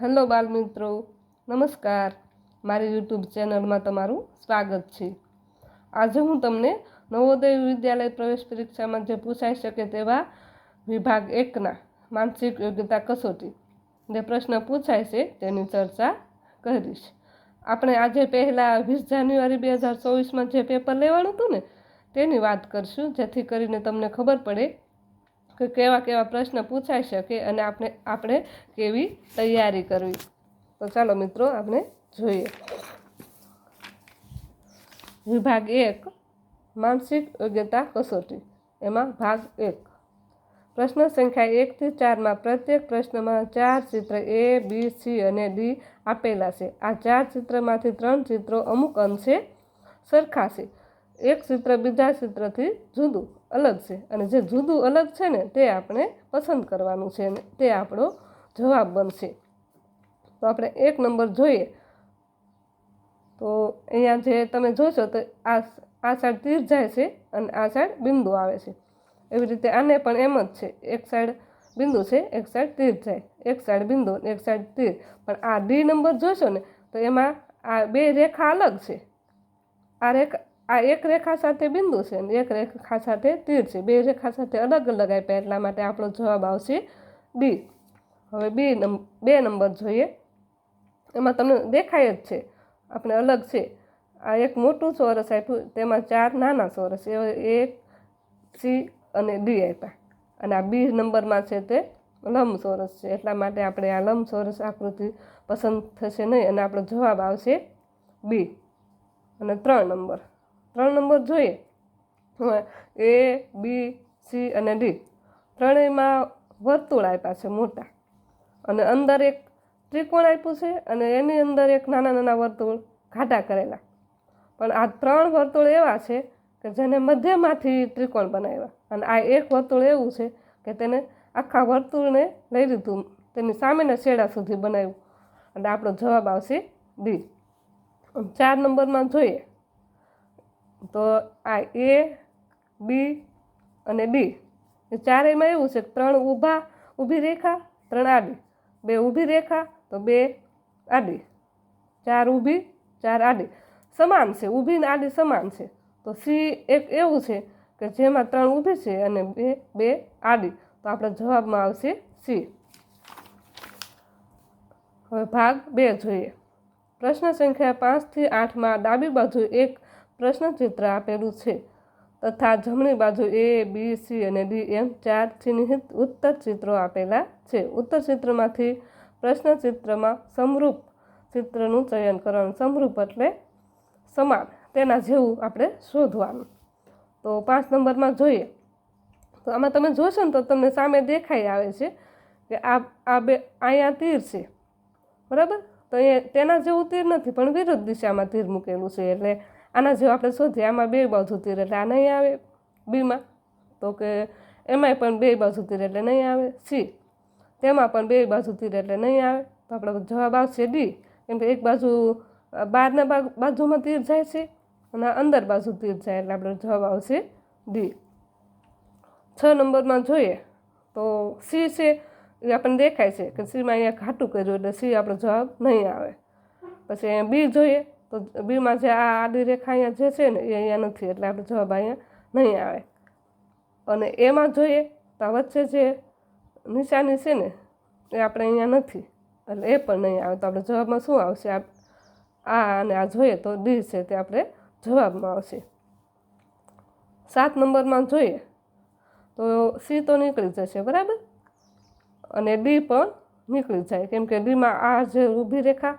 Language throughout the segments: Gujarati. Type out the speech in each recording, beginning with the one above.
હેલો બાલ મિત્રો નમસ્કાર. મારી યુટ્યુબ ચેનલમાં તમારું સ્વાગત છે. આજે હું તમને નવોદય વિદ્યાલય પ્રવેશ પરીક્ષામાં જે પૂછાઈ શકે તેવા વિભાગ એકના માનસિક યોગ્યતા કસોટી જે પ્રશ્ન પૂછાય છે તેની ચર્ચા કરીશ. આપણે આજે પહેલાં વીસ જાન્યુઆરી બે હજાર ચોવીસમાં જે પેપર લેવાનું હતું ને, તેની વાત કરશું, જેથી કરીને તમને ખબર પડે કે કેવા કેવા પ્રશ્ન પૂછાઈ શકે અને આપણે આપણે કેવી તૈયારી કરવી. તો ચાલો મિત્રો, આપણે જોઈએ. વિભાગ એક, માનસિક યોગ્યતા કસોટી. એમાં ભાગ એક. પ્રશ્ન સંખ્યા એકથી ચારમાં પ્રત્યેક પ્રશ્નમાં ચાર ચિત્ર એ, બી, સી અને ડી આપેલા છે. આ ચાર ચિત્રમાંથી ત્રણ ચિત્રો અમુક અંશે સરખા છે એક ચિત્ર બીજા ચિત્રથી જુદું અલગ છે. અને જે જુદું અલગ છે ને તે આપણે પસંદ કરવાનું છે અને તે આપણો જવાબ બનશે. તો આપણે એક નંબર જોઈએ. તો અહીંયા જે તમે જોશો તો આ આ સાઈડ તીર જાય છે અને આ સાઈડ બિંદુ આવે છે. એવી રીતે આને પણ એમ જ છે. એક સાઈડ બિંદુ છે, એક સાઈડ તીર જાય. એક સાઈડ બિંદુ, એક સાઈડ તીર. પણ આ ડી નંબર જોશો ને તો એમાં આ બે રેખા અલગ છે. આ રેખા આ એક રેખા સાથે બિંદુ છે અને એક રેખા સાથે તીર છે. બે રેખા સાથે અલગ અલગ આપ્યા એટલા માટે આપણો જવાબ આવશે ડી હવે બી નંબર બે નંબર જોઈએ. એમાં તમને દેખાય જ છે. આપણે અલગ છે. આ એક મોટું ચોરસ આપ્યું, તેમાં ચાર નાના ચોરસ, એ એક સી અને ડી આપ્યા. અને આ બી નંબરમાં છે તે લંબચોરસ છે. એટલા માટે આપણે આ લંબચોરસ આકૃતિ પસંદ થશે નહીં અને આપણો જવાબ આવશે બી અને ત્રણ નંબર. ત્રણ નંબર જોઈએ. એ, બી, સી અને ડી ત્રણેયમાં વર્તુળ આપ્યા છે મોટા. અને અંદર એક ત્રિકોણ આપ્યું છે અને એની અંદર એક નાના નાના વર્તુળ ઘાટા કરેલા. પણ આ ત્રણ વર્તુળ એવા છે કે જેને મધ્યમાંથી ત્રિકોણ બનાવ્યા. અને આ એક વર્તુળ એવું છે કે તેને આખા વર્તુળને લઈ લીધું, તેની સામેના છેડા સુધી બનાવ્યું. અને આપણો જવાબ આવશે ડી. ચાર નંબરમાં જોઈએ. તો આ એ, બી અને ડી. એ ચારેયમાં એવું છે ત્રણ ઊભા, ઊભી રેખા, ત્રણ આડી. બે ઊભી રેખા, તો બે આડી. ચાર ઊભી, ચાર આડી. સમાન છે, ઊભી ને આડી સમાન છે. તો સી એક એવું છે કે જેમાં ત્રણ ઊભી છે અને બે બે આડી. તો આપણા જવાબમાં આવશે સી. હવે ભાગ બે જોઈએ. પ્રશ્ન સંખ્યા પાંચથી આઠમાં ડાબી બાજુ એક પ્રશ્ન ચિત્ર આપેલું છે. તથા જમણી બાજુ એ બી સી અને ડી એમ ચાર ચિહ્નિત ઉત્તર ચિત્રો આપેલા છે. ઉત્તર ચિત્રમાંથી પ્રશ્ન ચિત્રમાં સમરૂપ ચિત્રનું ચયન કરવાનું સમરૂપ એટલે સમાન, તેના જેવું આપણે શોધવાનું. તો પાંચ નંબરમાં જોઈએ. તો આમાં તમે જોશો ને તો તમને સામે દેખાઈ આવે છે કે આ આ બે અહીંયા તીર છે. બરાબર? તો એ તેના જેવું તીર નથી, પણ વિરુદ્ધ દિશામાં તીર મૂકેલું છે. એટલે આના જેવા આપણે શોધીએ, આમાં બે બાજુ તીર એટલે આ નહીં આવે. બીમાં તો કે એમાંય પણ બે બાજુ તીર એટલે નહીં આવે. સી, તેમાં પણ બે બાજુ તીર એટલે નહીં આવે. તો આપણો જવાબ આવશે ડી. કેમ કે એક બાજુ બહારના બાજુમાં તીર જાય છે અને અંદર બાજુ તીર જાય એટલે આપણો જવાબ આવશે ડી. છ નંબરમાં જોઈએ તો સી છે, એ આપણને દેખાય છે કે સીમાં અહીંયા ઘાટું કર્યું એટલે સી આપણો જવાબ નહીં આવે. પછી અહીંયા બી જોઈએ તો બીમાં જે આ આડી રેખા અહીંયા જે છે ને એ અહીંયા નથી, એટલે આપણો જવાબ અહીંયા નહીં આવે. અને એમાં જોઈએ તો વચ્ચે જે નિશાની છે ને, એ આપણે અહીંયા નથી, એટલે એ પણ નહીં આવે. તો આપણે જવાબમાં શું આવશે? આ અને આ જોઈએ તો ડી છે તે આપણે જવાબમાં આવશે. સાત નંબરમાં જોઈએ તો સી તો નીકળી જશે, બરાબર? અને ડી પણ નીકળી જાય, કેમ કે ડીમાં આ જે ઊભી રેખા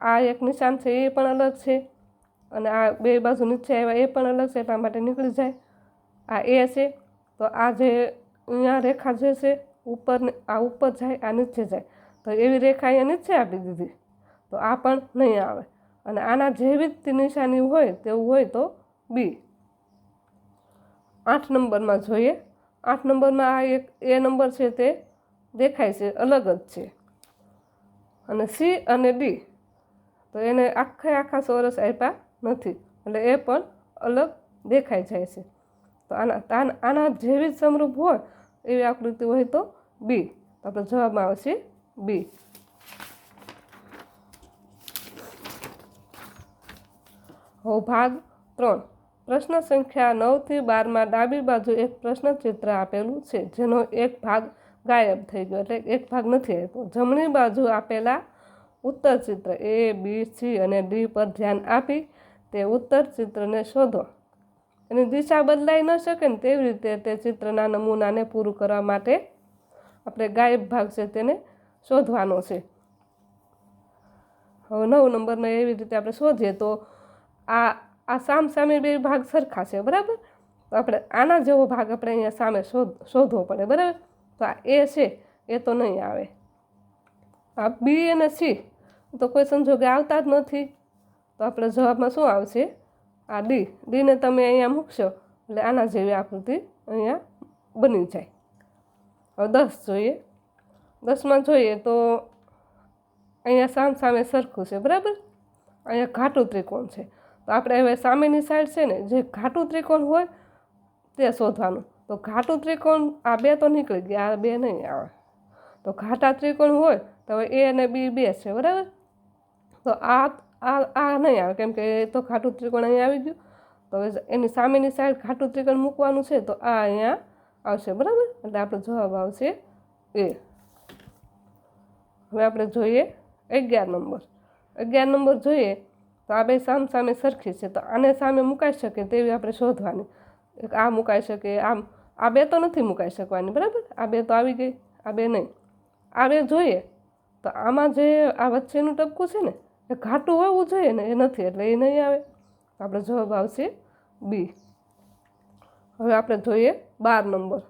આ એક નિશાન છે એ પણ અલગ છે અને આ બે બાજુ નીચે આવ્યા એ પણ અલગ છે એટલા માટે નીકળી જાય. આ એ છે, તો આ જે અહીંયા રેખા જે છે, ઉપર આ ઉપર જાય, આ નીચે જાય. તો એવી રેખા અહીંયા નીચે આપી દીધી. તો આ પણ નહીં આવે. અને આના જેવી જ નિશાની હોય તેવું હોય તો બી આઠ નંબરમાં જોઈએ. આઠ નંબરમાં આ એક, એ નંબર છે તે દેખાય છે, અલગ જ છે. અને સી અને ડી તો એને આખે આખા સોરસ આપ્યા નથી. એટલે એ પણ અલગ દેખાઈ જાય છે. તો આના આના જેવી જ સમરૂપ હોય એવી આકૃતિ હોય તો બી. તો આપણો જવાબમાં આવશે બી. હો ભાગ ત્રણ. પ્રશ્ન સંખ્યા નવથી બારમાં ડાબી બાજુ એક પ્રશ્ન ચિત્ર આપેલું છે, જેનો એક ભાગ ગાયબ થઈ ગયો. એટલે એક ભાગ નથી આપ્યો. જમણી બાજુ આપેલા ઉત્તર ચિત્ર એ, બી, સી અને ડી પર ધ્યાન આપી તે ઉત્તર ચિત્રને શોધો. એની દિશા બદલાઈ ન શકે ને તેવી રીતે તે ચિત્રના નમૂનાને પૂરું કરવા માટે આપણે ગાયબ ભાગ છે તેને શોધવાનો છે. હવે નવ નંબરને એવી રીતે આપણે શોધીએ તો આ આ સામ સામે બે ભાગ સરખા છે, બરાબર? તો આપણે આના જેવો ભાગ આપણે અહીંયા સામે શોધ, શોધવો પડે, બરાબર? તો આ એ છે, એ તો નહીં આવે. આ બી અને સી તો કોઈ સંજોગે આવતા જ નથી. તો આપણે જવાબમાં શું આવશે? આ ડી. ડીને તમે અહીંયા મૂકશો, એટલે આના જેવી આકૃતિ અહીંયા બની જાય. હવે દસ જોઈએ. દસમાં જોઈએ તો અહીંયા સામ સામે સરખું છે, બરાબર? અહીંયા ઘાટું ત્રિકોણ છે. તો આપણે હવે સામેની સાઈડ છે ને, જે ઘાટું ત્રિકોણ હોય, તે શોધવાનું. તો ઘાટું ત્રિકોણ આ બે તો નીકળી ગયા, આ બે નહીં આવે. તો ઘાટા ત્રિકોણ હોય, તો હવે એ અને બી બે છે, બરાબર? તો આ આ આ નહીં આવે. કેમ કે તો ઘાટું ત્રિકોણ અહીંયા આવી ગયું. તો હવે એની સામેની સાઈડ ઘાટું ત્રિકોણ મૂકવાનું છે તો આ અહીંયા આવશે. બરાબર? એટલે આપણો જવાબ આવશે એ. હવે આપણે જોઈએ અગિયાર નંબર. અગિયાર નંબર જોઈએ તો આ બે સામ સામે સરખી છે. તો આને સામે મુકાઈ શકે તેવી આપણે શોધવાની. આ મુકાઈ શકે, આમ. આ બે તો નથી મુકાઈ શકવાની. બરાબર? આ બે તો આવી ગઈ, આ બે નહીં. આ બે જોઈએ તો આમાં જે આ વચ્ચેનું ટપકું છે ને એ ઘાટું હોવું જોઈએ ને, એ નથી, એટલે એ નહીં આવે. આપણો જવાબ આવશે બી હવે આપણે જોઈએ બાર નંબર.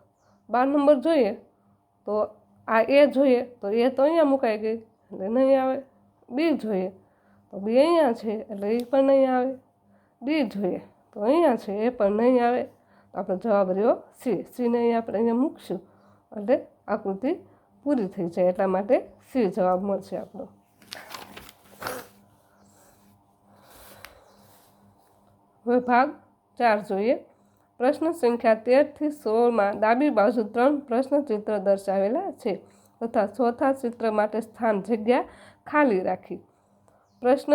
બાર નંબર જોઈએ તો આ એ જોઈએ, તો એ તો અહીંયા મુકાઈ ગઈ, એટલે નહીં આવે. બી જોઈએ, તો બી અહીંયા છે, એટલે એ પણ નહીં આવે. ડી જોઈએ, તો અહીંયા છે, એ પણ નહીં આવે. તો આપણો જવાબ રહ્યો સી સીને અહીંયા આપણે અહીંયા મૂકશું, એટલે આકૃતિ પૂરી થઈ જાય, એટલા માટે સી જવાબ મળશે આપણો. હવે ભાગ ચાર જોઈએ. પ્રશ્ન સંખ્યા તેરથી સોળમાં ડાબી બાજુ ત્રણ પ્રશ્ન ચિત્ર દર્શાવેલા છે તથા ચોથા ચિત્ર માટે સ્થાન જગ્યા ખાલી રાખી. પ્રશ્ન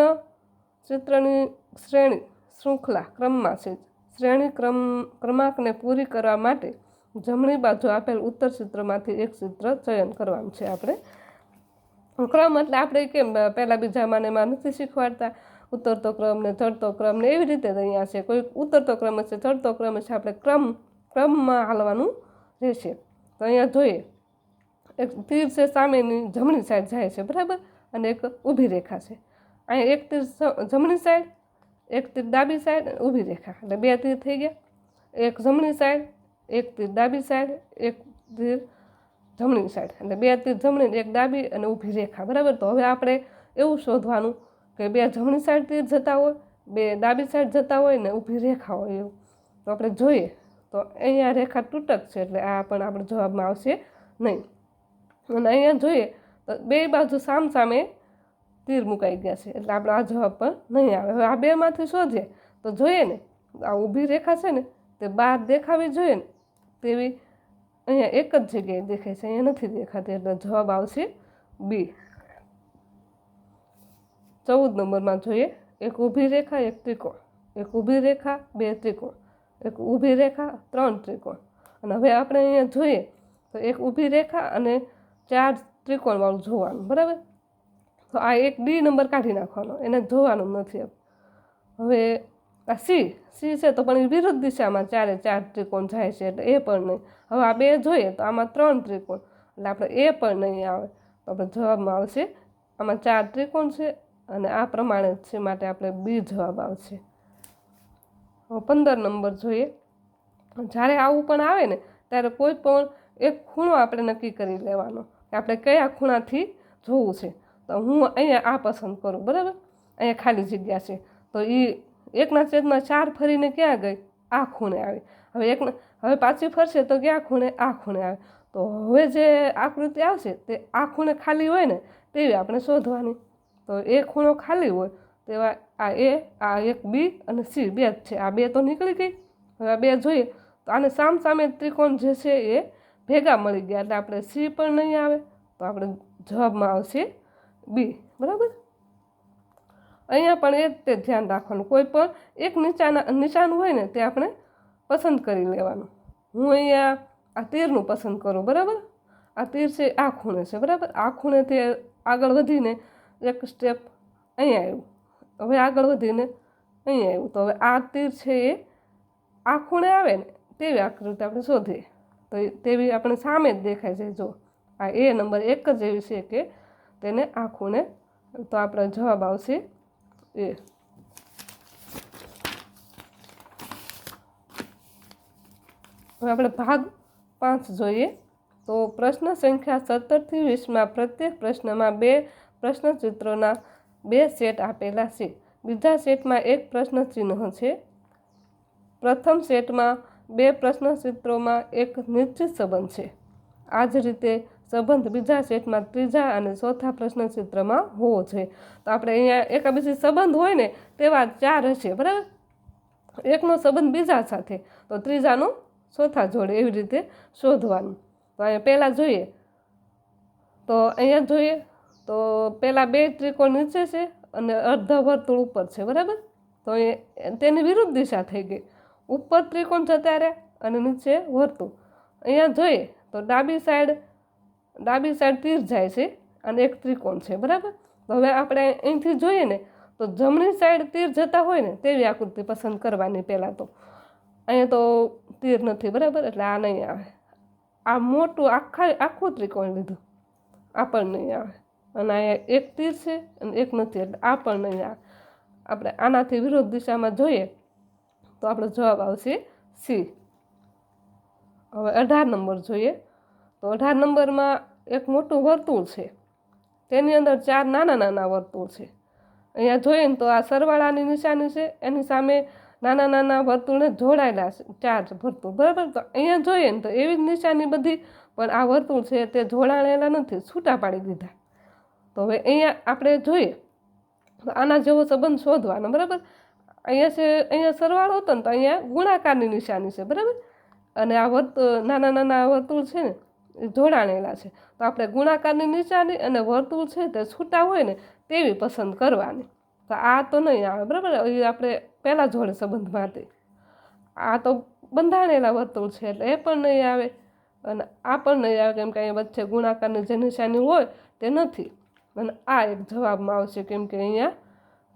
ચિત્રની શ્રેણી શૃંખલા ક્રમમાં છે. શ્રેણી ક્રમ, ક્રમાંકને પૂરી કરવા માટે જમણી બાજુ આપેલ ઉત્તર ચિત્રમાંથી એક ચિત્ર ચયન કરવાનું છે આપણે. ક્રમ એટલે આપણે કેમ, પહેલાં બીજામાં ને એમાં નથી શીખવાડતા? ઉતરતો ક્રમ ને ચડતો ક્રમ ને એવી રીતે અહીંયા છે. કોઈ ઉતરતો ક્રમ છે ચડતો ક્રમ છે આપણે ક્રમ, ક્રમમાં હાલવાનું રહેશે. તો અહીંયા જોઈએ, એક તીર છે સામેની જમણી સાઈડ જાય છે, બરાબર? અને એક ઊભી રેખા છે. અહીંયા એક તીર જમણી સાઈડ, એક તીર ડાબી સાઈડ ઊભી રેખા. એટલે બે તીર થઈ ગયા. એક જમણી સાઈડ, એક તીર ડાબી સાઈડ, એક તીર જમણી સાઈડ. એટલે બે તીર જમણી એક ડાબી અને ઊભી રેખા, બરાબર? તો હવે આપણે એવું શોધવાનું કે બે જમણી સાઈડ તીર જતા હોય, બે ડાબી સાઈડ જતા હોય ને ઊભી રેખા હોય એવું. તો આપણે જોઈએ તો અહીંયા રેખા તૂટક છે એટલે આ પણ આપણે જવાબમાં આવશે નહીં. અને અહીંયા જોઈએ તો બે બાજુ સામ સામે તીર મુકાઈ ગયા છે એટલે આપણે આ જવાબ પણ નહીં આવે. હવે આ બેમાંથી શોધીએ તો જોઈએ ને, આ ઊભી રેખા છે ને તે બહાર દેખાવી જોઈએ ને તેવી અહીંયા એક જ જગ્યાએ દેખાય છે, અહીંયા નથી દેખાતી એટલે જવાબ આવશે બી. ચૌદ નંબરમાં જોઈએ, એક ઊભી રેખા, એક ત્રિકોણ. એક ઊભી રેખા, બે ત્રિકોણ. એક ઊભી રેખા, ત્રણ ત્રિકોણ. અને હવે આપણે અહીંયા જોઈએ, તો એક ઊભી રેખા અને ચાર ત્રિકોણવાળું જોવાનું, બરાબર? તો આ એક ડી નંબર કાઢી નાખવાનો, એને જોવાનું નથી હવે. આ સી સી છે તો પણ એ વિરુદ્ધ દિશામાં ચારે ચાર ત્રિકોણ જાય છે, એટલે એ પણ નહીં. હવે આ બે જોઈએ તો આમાં ત્રણ ત્રિકોણ, એટલે આપણે એ પણ નહીં આવે. તો આપણે જવાબમાં આવશે, આમાં ચાર ત્રિકોણ છે અને આ પ્રમાણે છે માટે આપણે બી જવાબ આવશે. પંદર નંબર જોઈએ. જ્યારે આવું પણ આવે ને, ત્યારે કોઈ પણ એક ખૂણો આપણે નક્કી કરી લેવાનો આપણે કયા ખૂણાથી જોવું છે. તો હું અહીંયા આ પસંદ કરું, બરાબર? અહીંયા ખાલી જગ્યા છે. તો એ એકના છેદમાં ચાર ફરીને ક્યાં ગઈ? આ ખૂણે આવી. હવે એકના, હવે પાછી ફરશે તો ક્યાં ખૂણે? આ ખૂણે આવે. તો હવે જે આકૃતિ આવશે તે આ ખૂણે ખાલી હોય ને, તેવી આપણે શોધવાની. તો એ ખૂણો ખાલી હોય તેવા આ એ, આ એક, બી અને સી, બે જ છે. આ બે તો નીકળી ગઈ. હવે આ બે જોઈએ. તો આને સામ સામે ત્રિકોણ જે છે એ ભેગા મળી ગયા. એટલે આપણે સી પણ નહીં આવે તો આપણે જવાબમાં આવશે બી. બરાબર? અહીંયા પણ એ તે ધ્યાન રાખવાનું. કોઈ પણ એક નીચાના નિશાન હોય ને તે આપણે પસંદ કરી લેવાનું. હું અહીંયા આ તીરનું પસંદ કરું. બરાબર? આ તીર છે, આ ખૂણે છે. બરાબર? આ ખૂણેથી આગળ વધીને એક સ્ટેપ અહીંયા આવ્યું. હવે આગળ વધીને અહીંયા આવ્યું. તો હવે આ તીર છે એ આ ખૂણે આવે ને તેવી આકૃતિ આપણે શોધીએ. તો તેવી આપણે સામે જ દેખાય છે. જો આ એ નંબર એક જ એવી છે કે તેને આ ખૂણે તો આપણો જવાબ આવશે એ. હવે આપણે ભાગ પાંચ જોઈએ. તો પ્રશ્ન સંખ્યા સત્તરથી વીસમાં પ્રત્યેક પ્રશ્નમાં બે પ્રશ્નચિત્રોના બે સેટ આપેલા છે. બીજા સેટમાં એક પ્રશ્ન ચિહ્ન છે. પ્રથમ સેટમાં બે પ્રશ્નચિત્રોમાં એક નિશ્ચિત સંબંધ છે. આ જ રીતે સંબંધ બીજા સેટમાં ત્રીજા અને ચોથા પ્રશ્નચિત્રમાં હોવો જોઈએ. તો આપણે અહીંયા એકાબીજી સંબંધ હોય ને તેવા ચાર હશે, બરાબર? એકનો સંબંધ બીજા સાથે, તો ત્રીજાનું ચોથા જોડે એવી રીતે શોધવાનું. તો અહીંયા પહેલાં જોઈએ. તો અહીંયા જોઈએ. તો પહેલાં બે ત્રિકોણ નીચે છે અને અર્ધ વર્તુળ ઉપર છે, બરાબર? તો એ તેની વિરુદ્ધ દિશા થઈ ગઈ. ઉપર ત્રિકોણ જતા ત્યારે અને નીચે વર્તુળ. અહીંયા જોઈએ તો ડાબી સાઈડ ડાબી સાઈડ તીર જાય છે અને એક ત્રિકોણ છે, બરાબર? તો હવે આપણે અહીંથી જોઈએ ને તો જમણી સાઈડ તીર જતા હોય ને તેવી આકૃતિ પસંદ કરવાની પહેલાં તો. અહીંયા તો તીર નથી, બરાબર? એટલે આ નહીં આવે. આ મોટું આખા, આખું ત્રિકોણ લીધું. આ પણ નહીં આવે. અને અહીંયા એક તીર છે અને એક નથી. એટલે આ પણ અહીંયા આપણે આનાથી વિરોધ દિશામાં જોઈએ તો આપણો જવાબ આવશે સી. હવે અઢાર નંબર જોઈએ. તો અઢાર નંબરમાં એક મોટું વર્તુળ છે. તેની અંદર ચાર નાના નાના વર્તુળ છે. અહીંયા જોઈએ ને તો આ સરવાળાની નિશાની છે. એની સામે નાના નાના વર્તુળને જોડાયેલા છે. ચાર વર્તુળ. બરાબર? તો અહીંયા જોઈએ ને તો એવી જ નિશાની બધી, પણ આ વર્તુળ છે તે જોડાયેલા નથી. છૂટા પાડી દીધા. તો હવે અહીંયા આપણે જોઈએ. આના જેવો સંબંધ શોધવાનો, બરાબર? અહીંયા છે, અહીંયા સરવાળો હતો ને તો અહીંયા ગુણાકારની નિશાની છે, બરાબર? અને આ વર્ત, નાના નાના વર્તુળ છે ને, એ જોડાણેલા છે. તો આપણે ગુણાકારની નિશાની અને વર્તુળ છે તે છૂટા હોય ને તેવી પસંદ કરવાની. તો આ તો નહીં આવે, બરાબર? એ આપણે પહેલાં જોડે સંબંધમાંથી આ તો બંધાણેલા વર્તુળ છે એટલે એ પણ નહીં આવે. અને આ પણ નહીં આવે, કેમ કે અહીંયા વચ્ચે ગુણાકારની જે નિશાની હોય તે નથી. અને આ એક જવાબમાં આવશે કેમ કે અહીંયા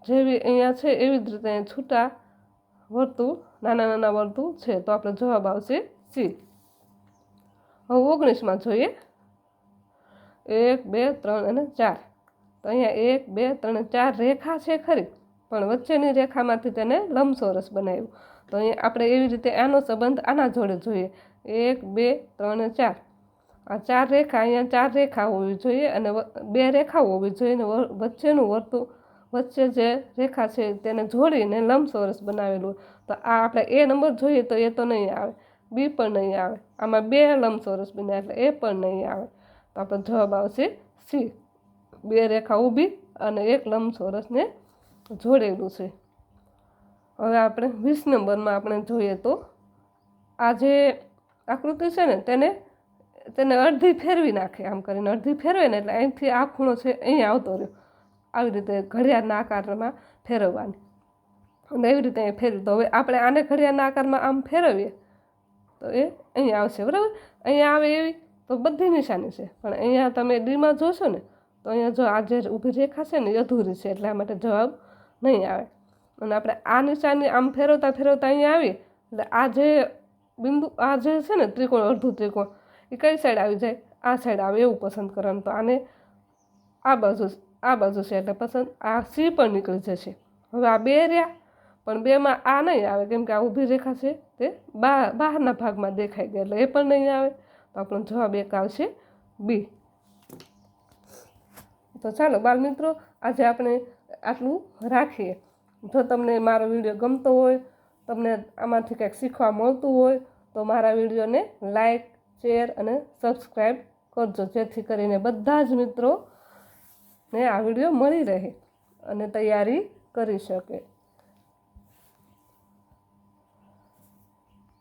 જેવી અહીંયા છે એવી જ રીતે અહીંયા છૂટા વર્તુળ, નાના નાના વર્તુળ છે. તો આપણો જવાબ આવશે સી હવે ઓગણીસમાં જોઈએ. એક, બે, ત્રણ અને ચાર. તો અહીંયા એક, બે, ત્રણ ચાર રેખા છે ખરી, પણ વચ્ચેની રેખામાંથી તેને લંબચોરસ બનાવ્યું. તો અહીંયા આપણે એવી રીતે આનો સંબંધ આના જોડે જોઈએ. એક, બે, ત્રણ ચાર. આ ચાર રેખા, અહીંયા ચાર રેખા હોવી જોઈએ અને બે રેખાઓ હોવી જોઈએ અને વચ્ચેનું વર્તુળ, વચ્ચે જે રેખા છે તેને જોડીને લંબચોરસ બનાવેલું તો આ આપણે એ નંબર જોઈએ તો એ તો નહીં આવે. બી પણ નહીં આવે. આમાં બે લંબચોરસ બન્યા એટલે એ પણ નહીં આવે. તો આપણો જવાબ આવશે સી. બે રેખા ઊભી અને એક લંબચોરસને જોડેલું છે. હવે આપણે વીસ નંબરમાં આપણે જોઈએ તો આ જે આકૃતિ છે ને તેને તેને અડધી ફેરવી નાખે, આમ કરીને અડધી ફેરવે ને એટલે અહીંથી આ ખૂણો છે અહીંયા આવતો રહ્યો. આવી રીતે ઘડિયાળના આકારમાં ફેરવવાની. અને એવી રીતે અહીંયા ફેરવી, તો હવે આપણે આને ઘડિયાળના આકારમાં આમ ફેરવીએ, તો એ અહીંયા આવશે, બરાબર? અહીંયા આવે એવી, તો બધી નિશાની છે. પણ અહીંયા તમે ડીમાં જોશો ને, તો અહીંયા જો આ જે ઊભી રેખા છે ને અધૂરી છે, એટલા માટે જવાબ નહીં આવે. અને આપણે આ નિશાની આમ ફેરવતા ફેરવતા અહીંયા આવીએ, એટલે આ જે બિંદુ, આ જે છે ને, ત્રિકોણ, અડધું ત્રિકોણ એ કઈ સાઈડ આવી જાય? આ સાઈડ આવે એવું પસંદ કરવાનું. તો આને આ બાજુ આ બાજુ છે એટલે પસંદ, આ સી પણ નીકળી જશે. હવે આ બે રહ્યા, પણ બેમાં આ નહીં આવે. કેમ કે આ ઊભી રેખા છે તે બહાર બહારના ભાગમાં દેખાઈ ગઈ, એટલે એ પણ નહીં આવે. તો આપણો જવાબ એક આવશે બી તો ચાલો બાળમિત્રો આજે આપણે આટલું રાખીએ. જો તમને મારો વીડિયો ગમતો હોય, તમને આમાંથી કંઈક શીખવા મળતું હોય, તો મારા વિડીયોને લાઈક શેર અને સબસ્ક્રાઈબ કરજો, જેથી કરીને બધા જ મિત્રો ને આ વીડિયો મળી રહે અને તૈયારી કરી શકે.